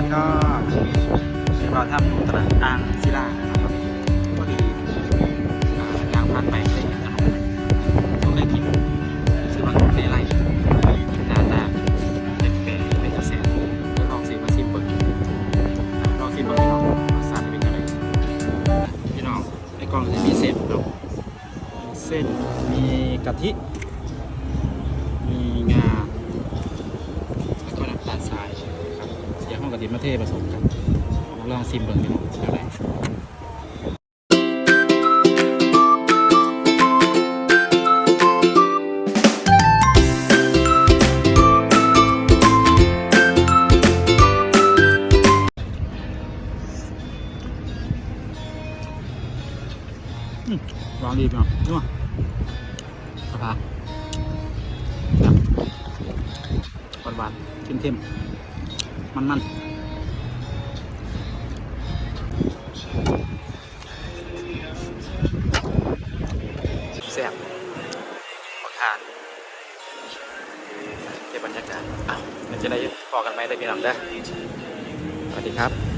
ท่านก็เราทำตลาดอ่างศิลานะครับพอดีอ่ายางพันไปเลยถนนก็เลยกินชื่อว่าในไร่หน้าตาเป็นแปลเป็นกระแสแล้วลองสีมาซิมเบิร์ลองซิมเบิร์พี่น้องสาติเป็นยังไงพี่น้องในกล่องจะมีเส้นเนาะเส้นมีกะทิ มีงา แล้วก็น้ำตาลทรายครับ ดิมะเทศผสมกันลองซิมเบิ่งพี่น้องเดี๋ยวได้อืมลองดีพี่น้องนี่มาสภาหวาหวานๆเค็มๆ มันมั ซ่บขอทานเก็บบรรยากาศอ้าวมันจะได้พอกันไหมได้พี่น้องได้สวัสดีครับ